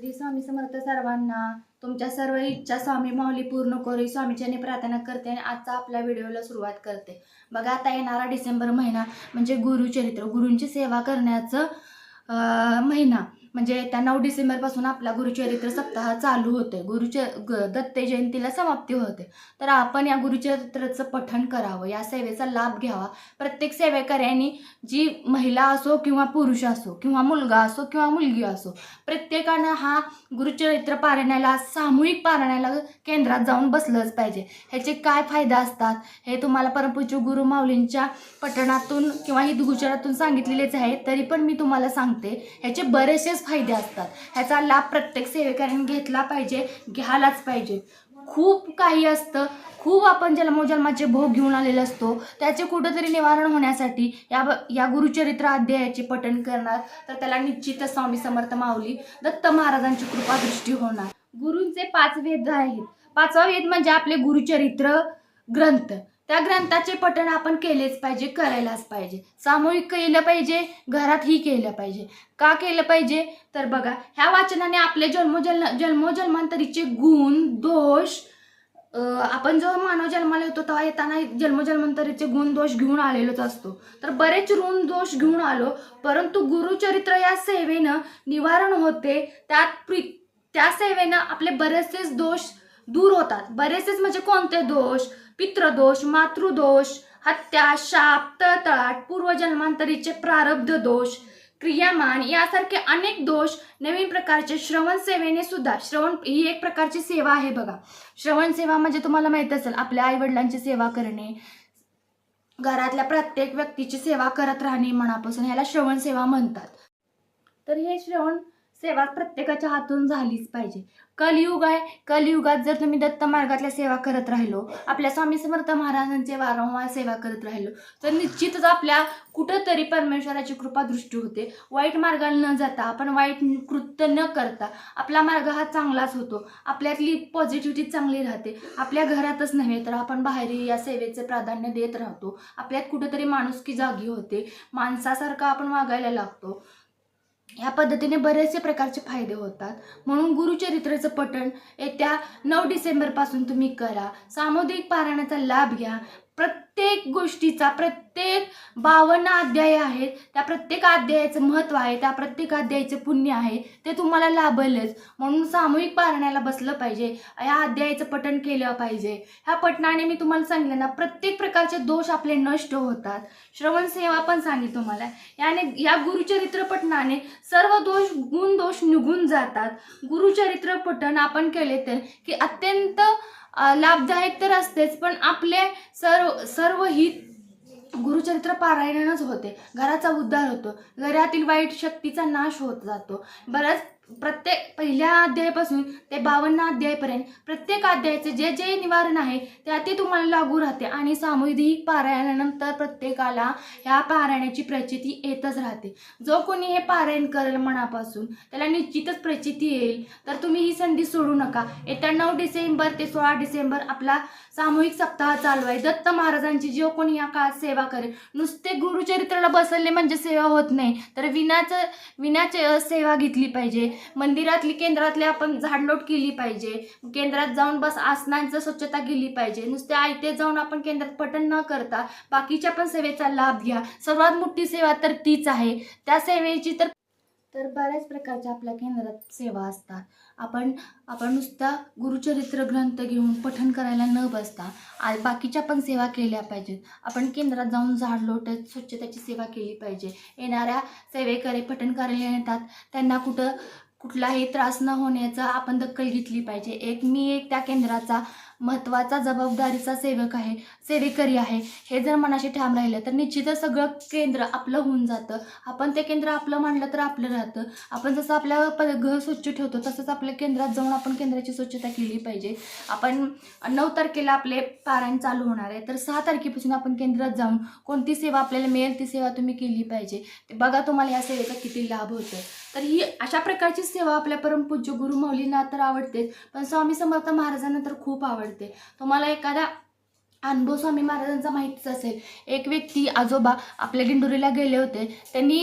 श्री स्वामी समर्थ सर्वांना तुमच्या सर्व इच्छा स्वामी माऊली पूर्ण करू स्वामीच्याने प्रार्थना करते आणि आजचा आपल्या व्हिडिओला सुरुवात करते. बघा आता येणारा डिसेंबर महिना म्हणजे गुरुचरित्र गुरूंची सेवा करण्याचं महिना. म्हणजे त्या नऊ डिसेंबरपासून आपला गुरुचरित्र सप्ताह चालू होते. गुरुच ग दत्त जयंतीला समाप्ती होते. तर आपण या गुरुचरित्राचं पठण करावं या सेवेचा लाभ घ्यावा. प्रत्येक सेवेकऱ्यांनी जी महिला असो किंवा पुरुष असो किंवा मुलगा असो किंवा मुलगी असो प्रत्येकानं हा गुरुचरित्र पारण्याला सामूहिक पारण्याला केंद्रात जाऊन बसलंच पाहिजे. ह्याचे काय फायदा असतात? हे तुम्हाला परमपूज्य गुरु माऊलींच्या पठणातून किंवा हिंदू गुजरातून सांगितलेलेच आहे. तरी पण मी तुम्हाला सांगते ह्याचे बरेचसे बरेचसेच फायदे असतात. ह्याचा लाभ प्रत्येक सेवेकऱ्याने घेतला पाहिजे घ्यायलाच पाहिजे. खूप काही असतं. खूप आपण जन्मोजन्माचे भोग घेऊन आलेले असतो त्याचे कुठंतरी निवारण होण्यासाठी या या गुरुचरित्र अध्यायाचे पठण करणार तर त्याला निश्चितच स्वामी समर्थ माऊली दत्त महाराजांची कृपा दृष्टी होणार. गुरूंचे पाच वेद आहेत. पाचवा वेद म्हणजे आपले गुरुचरित्र ग्रंथ. त्या ग्रंथाचे पठण आपण केलेच पाहिजे करायलाच पाहिजे. सामूहिक केलं पाहिजे घरातही केलं पाहिजे. का केलं पाहिजे? तर बघा ह्या वाचनाने आपले जन्मोजन्म जन्मोजन्मांतरीचे गुण दोष आपण जो मानव जन्माला येतो तेव्हा येताना जन्मजन्मांतरीचे गुण दोष घेऊन आलेलोच असतो. तर बरेच ऋण दोष घेऊन आलो परंतु गुरुचरित्र या सेवेनं निवारण होते. त्यात प्री त्या सेवेनं आपले बरेचसेच दोष दूर होतात. बरेचसेच म्हणजे कोणते दोष? पितृदोष मातृदोष हत्या शाप तळतळाट पूर्वजन्मांतरीचे प्रारब्ध दोष क्रियामान यासारखे अनेक दोष नवीन प्रकारचे श्रवण सेवेने सुद्धा श्रवण ही एक प्रकारची सेवा आहे बघा. श्रवण सेवा म्हणजे तुम्हाला माहीत असेल आपल्या आईवडिलांची सेवा करणे घरातल्या प्रत्येक व्यक्तीची सेवा करत राहणे मनापासून ह्याला श्रवण सेवा म्हणतात. तर हे श्रवण सेवा प्रत्येकाच्या हातून झालीच पाहिजे. कलियुग आहे. कलियुगात जर तुम्ही दत्त मार्गातल्या सेवा करत राहिलो आपल्या स्वामी समर्थ महाराजांचे वारंवार सेवा करत राहिलो तर निश्चितच आपल्या कुठंतरी परमेश्वराची कृपा दृष्टी होते. वाईट मार्गाला न जाता आपण वाईट कृत्य न करता आपला मार्ग हा चांगलाच होतो. आपल्यातली पॉझिटिव्हिटी चांगली राहते. आपल्या घरातच नव्हे तर आपण बाहेरही या सेवेचे प्राधान्य देत राहतो. आपल्यात कुठंतरी माणुसकी जागी होते. माणसासारखं आपण वागायला लागतो. या पद्धतीने बरेचसे प्रकारचे फायदे होतात. म्हणून गुरुचरित्राचं पठण येत्या नऊ डिसेंबरपासून तुम्ही करा. सामुदायिक पारायणाचा लाभ घ्या. प्रत्येक गोष्टीचा प्रत्येक बावन्न अध्याय आहेत त्या प्रत्येक अध्यायाचं महत्त्व आहे त्या प्रत्येक अध्यायाचे पुण्य आहे ते तुम्हाला लाभेलच. म्हणून सामूहिक पारण्याला बसलं पाहिजे या अध्यायाचं पठण केलं पाहिजे. ह्या पठणाने मी तुम्हाला सांगितलं ना प्रत्येक प्रकारचे दोष आपले नष्ट होतात. श्रवण सेवा पण सांगितलं तुम्हाला. याने या गुरुचरित्र पठणाने सर्व दोष गुण दोष निघून जातात. गुरुचरित्र पठण आपण केले तर की अत्यंत लाभदायक तर असतेच पण आपले सर्व सर्व हित गुरुचरित्र पारायणच होते. घराचा उद्धार होतो. घरातील वाईट शक्तीचा नाश होत जातो. बऱ्याच प्रत्येक पहिल्या अध्यायापासून ते बावन्न अध्यायापर्यंत प्रत्येक अध्यायाचे जे जे निवारण आहे त्या ते तुम्हाला लागू राहते. आणि सामूहिक पारायणानंतर प्रत्येकाला ह्या पारायणाची प्रचिती येतच राहते. जो कोणी हे पारायण करेल मनापासून त्याला निश्चितच प्रचिती येईल. तर तुम्ही ही संधी सोडू नका. येत्या नऊ डिसेंबर ते सोळा डिसेंबर आपला सामूहिक सप्ताह चालू आहे. दत्त महाराजांची जो कोणी या काळात सेवा करेल नुसते गुरुचरित्राला बसवले म्हणजे सेवा होत नाही. तर विनाचं विनाचे सेवा घेतली पाहिजे. मंदिरातली केंद्रातली आपण झाडलोट केली पाहिजे. केंद्रात जाऊन बस आसनांचं स्वच्छता केली पाहिजे. नुसते आयते जाऊन आपण केंद्रात पठण न करता बाकीच्या पण सेवेचा लाभ घ्या. सर्वात मोठी सेवा तर तीच आहे. त्या सेवेची तर तर बऱ्याच प्रकारच्या आपल्या केंद्रात सेवा असतात. आपण आपण नुसता गुरुचरित्र ग्रंथ घेऊन पठण करायला न बसता आ बाकीच्या पण सेवा केल्या पाहिजेत. आपण केंद्रात जाऊन झाड लोटत स्वच्छतेची सेवा केली पाहिजे. येणाऱ्या सेवेकरी पठण करायला येतात. त्यांना कुठं कुठलाही त्रास न होण्याचा आपण दखल घेतली पाहिजे. एक मी एक त्या केंद्राचा महत्त्वाचा जबाबदारीचा सेवक आहे सेवेकरी आहे. हे जर मनाशी ठाम राहिलं तर निश्चितच सगळं केंद्र आपलं होऊन जातं. आपण ते केंद्र आपलं मानलं तर आपलं राहतं. आपण जसं आपल्या प घर स्वच्छ ठेवतो तसंच आपल्या केंद्रात जाऊन आपण केंद्राची स्वच्छता केली पाहिजे. आपण नऊ तारखेला आपले पारायण चालू होणार आहे तर सहा तारखेपासून आपण केंद्रात जाऊन कोणती सेवा आपल्याला मिळेल ती सेवा तुम्ही केली पाहिजे. ते बघा तुम्हाला या सेवेचा किती लाभ होतो तर ही अशा प्रकारची सेवा आपल्या परमपूज्य गुरु मौलींना तर आवडतेच पण स्वामी समर्थ महाराजांना तर खूप आवडते. तुम्हाला एखादा अनुभव स्वामी महाराजांचा माहितीच असेल. एक व्यक्ती आजोबा आपल्या दिंडोरीला गेले होते. त्यांनी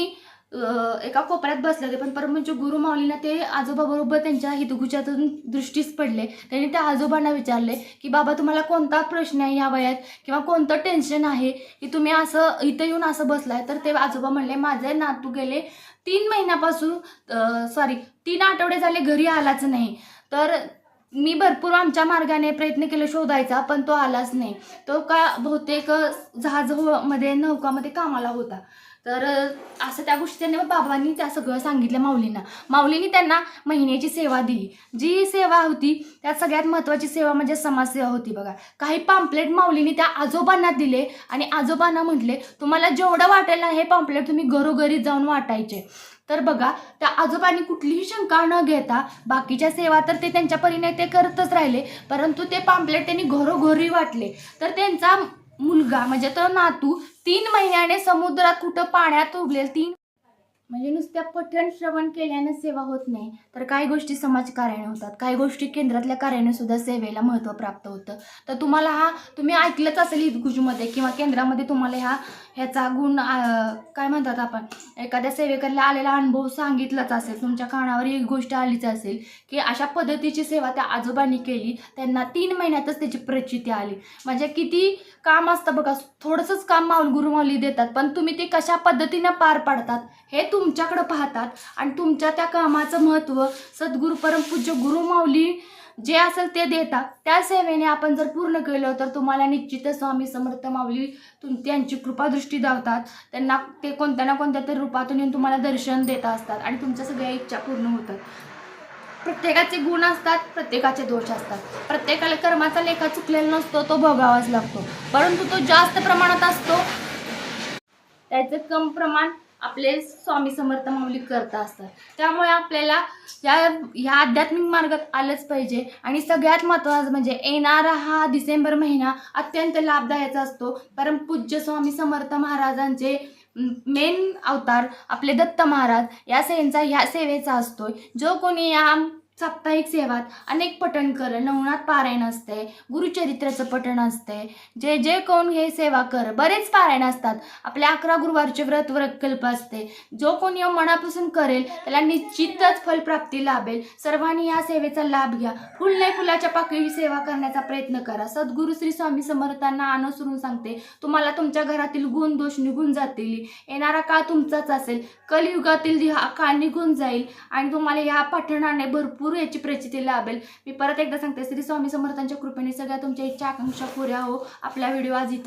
एका कोपऱ्यात बसले होते. पण परम म्हणजे गुरु माऊलींना ते आजोबाबरोबर त्यांच्या हितगुच्यातून दृष्टीस पडले. त्यांनी त्या आजोबांना विचारले की बाबा तुम्हाला कोणता प्रश्न आहे या वयात? किंवा कोणतं टेन्शन आहे की तुम्ही असं इथं येऊन असं बसलाय? तर ते आजोबा म्हणले माझे नातू गेले तीन महिन्यापासून सॉरी तीन आठवडे झाले घरी आलाच नाही. तर मी भरपूर आमच्या मार्गाने प्रयत्न केले शोधायचा पण तो आलाच नाही. तो का बहुतेक जहाजमध्ये नौकामध्ये कामाला होता. तर असं त्या गोष्टी त्यांनी बाबांनी त्या सगळं सांगितलं माऊलींना. माऊलींनी त्यांना महिन्याची सेवा दिली. जी सेवा होती त्यात सगळ्यात महत्त्वाची सेवा म्हणजे समाजसेवा होती बघा. काही पाम्पलेट माऊलींनी त्या आजोबांना दिले आणि आजोबांना म्हटले तुम्हाला जेवढं वाटेल ना हे पाम्पलेट तुम्ही घरोघरी जाऊन वाटायचे. तर बघा त्या आजोबांनी कुठलीही शंका न घेता बाकीच्या सेवा तर ते त्यांच्या परीने ते करतच राहिले परंतु ते पाम्पलेट त्यांनी घरोघरी वाटले. तर त्यांचा मुलगा म्हणजे तो नातू तीन महिन्याने समुद्रात कुठं पाण्यात उरलेल तीन म्हणजे नुसत्या पठण श्रवण केल्याने सेवा होत नाही. तर काही गोष्टी समाजकार्याने होतात. काही गोष्टी केंद्रातल्या कार्याने सुद्धा सेवेला महत्त्व प्राप्त होतं. तर तुम्हाला हा तुम्ही ऐकलंच असेल इदगुजमध्ये किंवा केंद्रामध्ये तुम्हाला ह्या ह्याचा गुण काय म्हणतात आपण एखाद्या सेवेकरला आलेला अनुभव सांगितलाच असेल तुमच्या कानावर एक गोष्ट आलीच असेल की अशा पद्धतीची सेवा त्या आजोबांनी केली त्यांना तीन महिन्यातच त्याची प्रचिती आली. म्हणजे किती काम असतं बघा थोडंसंच काम माऊल गुरुमाऊली देतात पण तुम्ही ते कशा पद्धतीनं पार पाडतात हे तुमच्याकडं पाहतात आणि तुमच्या त्या कामाचं महत्त्व सद्गुरू परमपूज्य गुरु माऊली जे असेल ते देतात. त्या सेवेने आपण जर पूर्ण केलं तर तुम्हाला निश्चितच स्वामी समर्थ माऊली तुम त्यांची कृपादृष्टी दावतात. त्यांना ते कोणत्या ना कोणत्या तरी रूपातून येऊन तुम्हाला दर्शन देत असतात आणि तुमच्या सगळ्या इच्छा पूर्ण होतात. प्रत्येकाचे गुण असतात प्रत्येकाचे दोष असतात. प्रत्येकाला कर्माचा लेखा चुकलेला नसतो तो भोगावाच लागतो. परंतु तो जास्त प्रमाणात असतो. त्याचं कम प्रमाण आपले स्वामी समर्थ माऊली करत असतात. त्यामुळे आपल्याला या ह्या आध्यात्मिक मार्गात आलंच पाहिजे. आणि सगळ्यात महत्त्वाचं म्हणजे येणारा हा डिसेंबर महिना अत्यंत लाभदायक असतो. कारण पूज्य स्वामी समर्थ महाराजांचे मेन अवतार आपले दत्त महाराज या सेवेचा ह्या सेवेचा असतोय. जो कोणी या साप्ताहिक सेवात अनेक पठण कर नवनाथ पारायण असते गुरुचरित्राचं पठण असते. जे जे कोण हे सेवा कर बरेच पारायण असतात. आपल्या अकरा गुरुवारचे व्रत व्रतकल्प असते. जो कोण या मनापासून करेल त्याला निश्चितच फलप्राप्ती लाभेल. सर्वांनी या सेवेचा लाभ घ्या. फुल नाही फुलाच्या पाकळी सेवा करण्याचा प्रयत्न करा. सद्गुरु श्री स्वामी समर्थांना अनुसरून सांगते तुम्हाला तुमच्या घरातील गुण दोष निघून जातील. येणारा काळ तुमचाच असेल. कलियुगातील हा काळ निघून जाईल आणि तुम्हाला या पठणाने भरपूर याची प्रचिती लाभेल. मी परत एकदा सांगते श्री स्वामी समर्थांच्या कृपेने सगळ्या तुमच्या इच्छा आकांक्षा पुऱ्या हो. आपला व्हिडिओ आज इथं